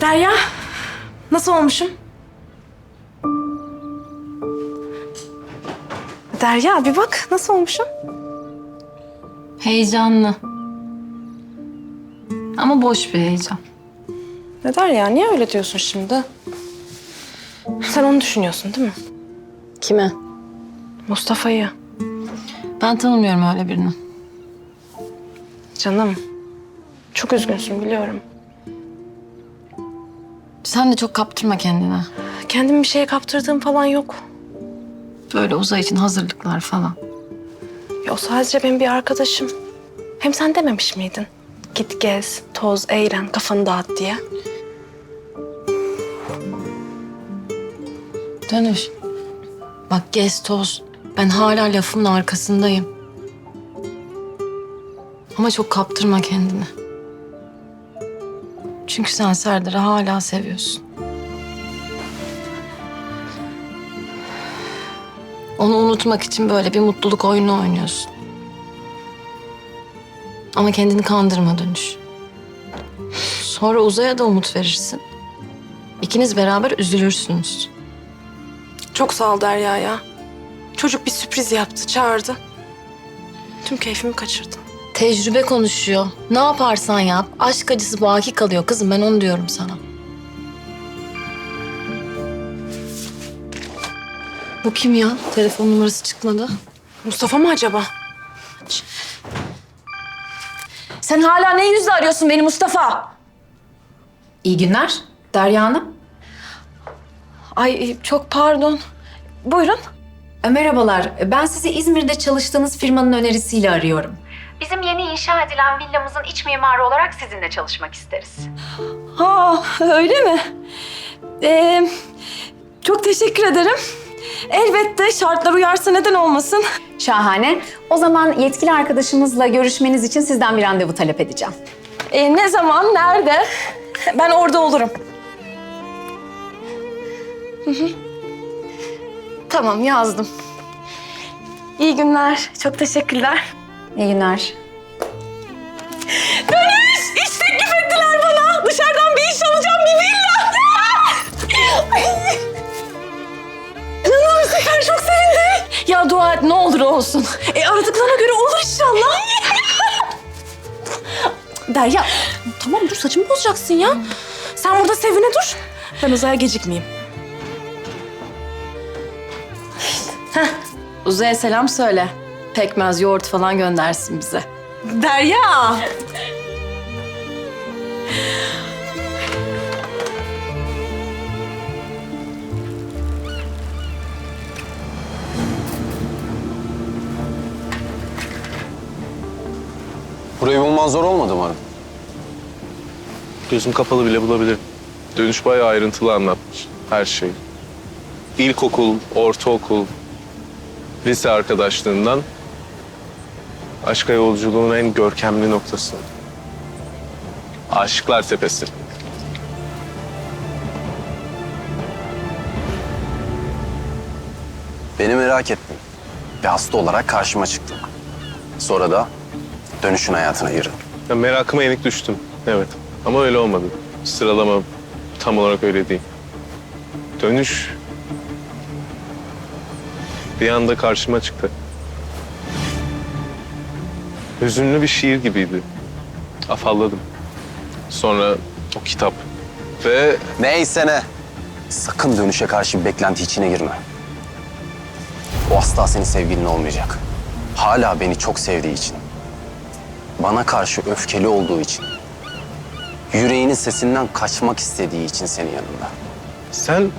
Derya, nasıl olmuşum? Derya bir bak nasıl olmuşum? Heyecanlı. Ama boş bir heyecan. Ne Derya niye öyle diyorsun şimdi? Sen onu düşünüyorsun değil mi? Kime? Mustafa'yı. Ben tanımıyorum öyle birini. Canım. Çok üzgünsün biliyorum. Sen de çok kaptırma kendine. Kendimi bir şeye kaptırdığım falan yok. Böyle uzay için hazırlıklar falan. Ya o sadece benim bir arkadaşım. Hem sen dememiş miydin? Git gez, toz, eğlen, kafanı dağıt diye. Dönüş. Bak gez toz. Ben hala lafımın arkasındayım. Ama çok kaptırma kendini. Çünkü sen Serdar'ı hala seviyorsun. Onu unutmak için böyle bir mutluluk oyunu oynuyorsun. Ama kendini kandırma dönüş. Sonra uzaya da umut verirsin. İkiniz beraber üzülürsünüz. Çok sağ ol Derya ya. Çocuk bir sürpriz yaptı, çağırdı. Tüm keyfimi kaçırdın. Tecrübe konuşuyor. Ne yaparsan yap. Aşk acısı baki kalıyor kızım. Ben onu diyorum sana. Bu kim ya? Telefon numarası çıkmadı. Mustafa mı acaba? Sen hala ne yüzle arıyorsun beni Mustafa? İyi günler. Derya Hanım. Ay çok pardon. Buyurun. Merhabalar. Ben sizi İzmir'de çalıştığınız firmanın önerisiyle arıyorum. Bizim yeni inşa edilen villamızın iç mimarı olarak sizinle çalışmak isteriz. Ha öyle mi? Ee, çok teşekkür ederim. Elbette şartlar uyarsa neden olmasın. Şahane. O zaman yetkili arkadaşımızla görüşmeniz için sizden bir randevu talep edeceğim. Ee, ne zaman, nerede? Ben orada olurum. Hı hı. Tamam yazdım. İyi günler. Çok teşekkürler. İyi günler. Dönüş! İş teklif ettiler bana. Dışarıdan bir iş alacağım bir villa. Canım süper çok sevindim. Ya dua et ne olur olsun. E aradıklarına göre olur inşallah. Derya tamam dur saçımı bozacaksın ya. Sen burada sevine dur. Ben uzaya gecikmeyeyim. Uzay'a selam söyle. Pekmez, yoğurt falan göndersin bize. Derya! Burayı bulman zor olmadı mı? Gözüm kapalı bile bulabilirim. Dönüş bayağı ayrıntılı anlatmış her şeyi. İlkokul, ortaokul, lise arkadaşlığından aşka yolculuğun en görkemli noktası. Aşıklar Tepesi. Beni merak ettin. Ve hasta olarak karşıma çıktın. Sonra da dönüşün hayatına girdin. Ya merakıma yenik düştüm. Evet. Ama öyle olmadı. Sıralama tam olarak öyle değil. Dönüş bir anda karşıma çıktı. Hüzünlü bir şiir gibiydi. Afalladım. Sonra o kitap ve Neyse ne. Sakın dönüşe karşı bir beklenti içine girme. O asla senin sevgilin olmayacak. Hala beni çok sevdiği için. Bana karşı öfkeli olduğu için. Yüreğinin sesinden kaçmak istediği için senin yanında. sen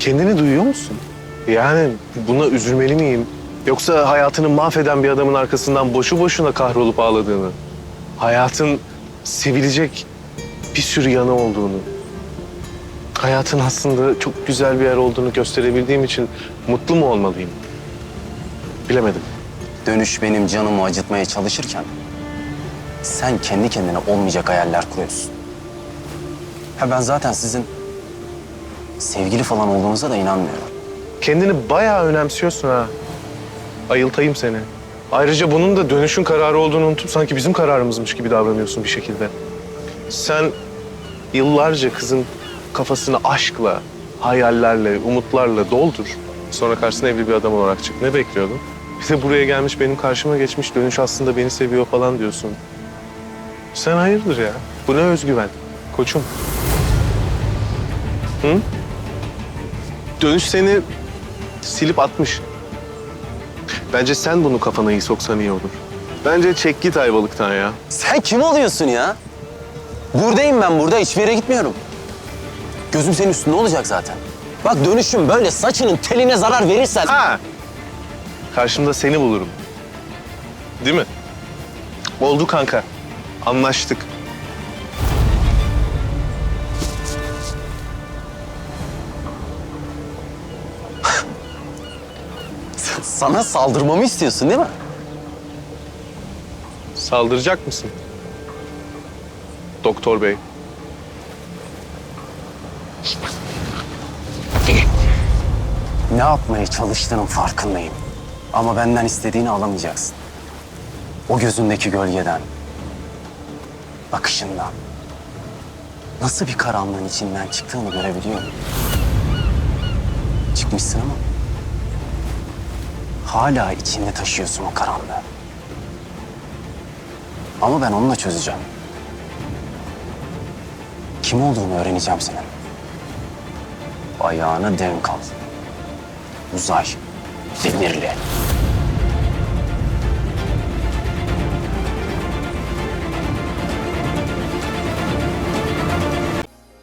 kendini duyuyor musun? Yani buna üzülmeli miyim? Yoksa hayatını mahveden bir adamın arkasından boşu boşuna kahrolup ağladığını, hayatın sevilecek bir sürü yanı olduğunu, hayatın aslında çok güzel bir yer olduğunu gösterebildiğim için mutlu mu olmalıyım? Bilemedim. Dönüş benim canımı acıtmaya çalışırken sen kendi kendine olmayacak hayaller kuruyorsun. Ha ben zaten sizin sevgili falan olduğunuza da inanmıyorum. Kendini bayağı önemsiyorsun ha. Ayıltayım seni. Ayrıca bunun da dönüşün kararı olduğunu unutup sanki bizim kararımızmış gibi davranıyorsun bir şekilde. Sen Yıllarca kızın kafasını aşkla, hayallerle, umutlarla doldur. Sonra karşısına evli bir adam olarak çık. Ne bekliyordun? Bir de buraya gelmiş benim karşıma geçmiş dönüş aslında beni seviyor falan diyorsun. Sen hayırdır ya? Bu ne özgüven? Koçum. Hı? Dönüş seni silip atmış. Bence sen bunu kafana iyi soksan iyi olur. Bence çek git Ayvalık'tan ya. Sen kim oluyorsun ya? Buradayım ben burada. Hiçbir yere gitmiyorum. Gözüm senin üstünde olacak zaten. Bak dönüşüm böyle saçının teline zarar verirsen... Ha! Karşımda seni bulurum. Değil mi? Oldu kanka. Anlaştık. Sana saldırmamı istiyorsun değil mi? Saldıracak mısın? Doktor bey. Ne yapmaya çalıştığının farkındayım. Ama benden istediğini alamayacaksın. O gözündeki gölgeden, bakışından, nasıl bir karanlığın içinden çıktığını görebiliyorum. Çıkmışsın ama hala içinde taşıyorsun o karanlığı. Ama ben onunla çözeceğim. Kim olduğunu öğreneceğim senin. Ayağına denk al. Uzay. Demirli.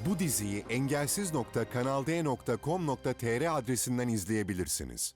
Bu diziyi engelsiz.kanalde.com.tr adresinden izleyebilirsiniz.